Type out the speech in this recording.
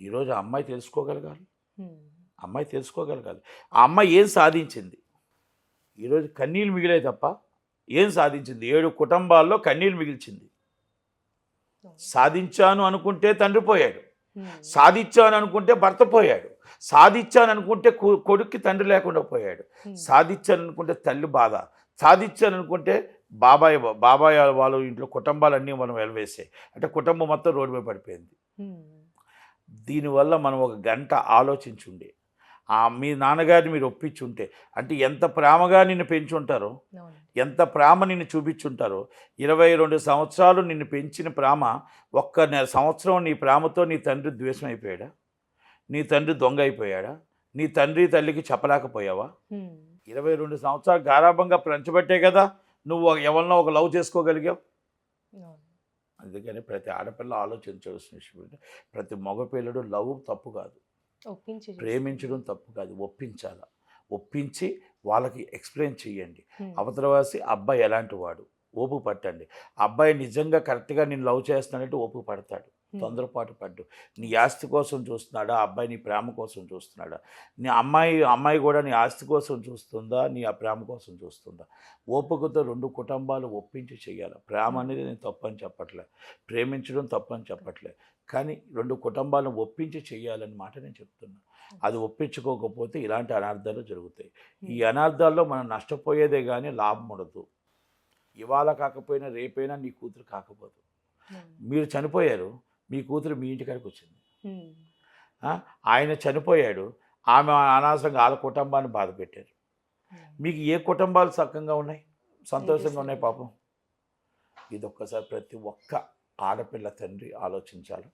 ఈరోజు ఆ అమ్మాయి తెలుసుకోగలగాలి. అమ్మాయి తెలుసుకోగలగాలి. ఆ అమ్మాయి ఏం సాధించింది? ఈరోజు కన్నీళ్ళు మిగిలే తప్ప ఏం సాధించింది? ఏడు కుటుంబాల్లో కన్నీళ్ళు మిగిల్చింది. సాధించాను అనుకుంటే తండ్రి పోయాడు. సాధించాను అనుకుంటే భర్త పోయాడు. సాధించాను అనుకుంటే కొడుక్కి తండ్రి లేకుండా పోయాడు. సాధించాను అనుకుంటే తల్లి బాధ. సాధించాను అనుకుంటే బాబాయ్ బాబాయ్ వాళ్ళ ఇంట్లో కుటుంబాలన్నీ మనం వెలవేసాయి. అంటే కుటుంబం మొత్తం రోడ్డు మీద పడిపోయింది. దీనివల్ల మనం ఒక గంట ఆలోచించుండే ఆ మీ నాన్నగారిని మీరు ఒప్పించుంటే అంటే ఎంత ప్రేమగా నిన్ను పెంచుంటారో. ఎంత ప్రేమ నిన్ను చూపించుంటారో ఇరవై రెండు సంవత్సరాలు నిన్ను పెంచిన ప్రేమ ఒక్క నెల సంవత్సరం నీ ప్రేమతో నీ తండ్రి ద్వేషం అయిపోయాడా నీ తండ్రి దొంగ అయిపోయాడా నీ తండ్రి తల్లికి చెప్పలేకపోయావా. ఇరవై రెండు సంవత్సరాలు గారాభంగా పెంచబట్టే కదా నువ్వు ఎవరినో ఒక లవ్ చేసుకోగలిగావు. అందుకని ప్రతి ఆడపిల్ల ఆలోచించవలసిన విషయం ఏంటంటే ప్రతి మగపిల్లడు లవ్ తప్పు కాదు. ఒప్పించి ప్రేమించడం తప్పు కాదు. ఒప్పించాల. ఒప్పించి వాళ్ళకి ఎక్స్ప్లెయిన్ చేయండి. అవతలవాసి అబ్బాయి ఎలాంటి వాడు? ఓపు పట్టండి. అబ్బాయి నిజంగా కరెక్ట్గా నేను లవ్ చేస్తున్నాడంటే ఓపు పడతాడు. తొందరపాటు పడ్డు. నీ ఆస్తి కోసం చూస్తున్నాడా? అబ్బాయి నీ ప్రేమ కోసం చూస్తున్నాడా? నీ అమ్మాయి అమ్మాయి కూడా నీ ఆస్తి కోసం చూస్తుందా? నీ ఆ ప్రేమ కోసం చూస్తుందా? ఓపికతో రెండు కుటుంబాలు ఒప్పించి చేయాలి. ప్రేమ అనేది నేను తప్పని చెప్పట్లే. ప్రేమించడం తప్పని చెప్పట్లే. కానీ రెండు కుటుంబాలను ఒప్పించి చేయాలని మాట నేను చెప్తున్నా. అది ఒప్పించుకోకపోతే ఇలాంటి అనార్థాలు జరుగుతాయి. ఈ అనార్థాల్లో మనం నష్టపోయేదే కానీ లాభం ఉండదు. ఇవాళ కాకపోయినా రేపైనా నీ కూతురు కాకపోదు. మీరు చనిపోయారు. మీ కూతురు మీ ఇంటికాడికి వచ్చింది? ఆయన చనిపోయాడు. ఆమె అనవసరంగా వాళ్ళ కుటుంబాన్ని బాధ పెట్టారు. మీకు ఏ కుటుంబాలు సక్కంగా ఉన్నాయి? సంతోషంగా ఉన్నాయి పాపం. ఇది ఒక్కసారి ప్రతి ఒక్క ఆడపిల్ల తండ్రి ఆలోచించాలి.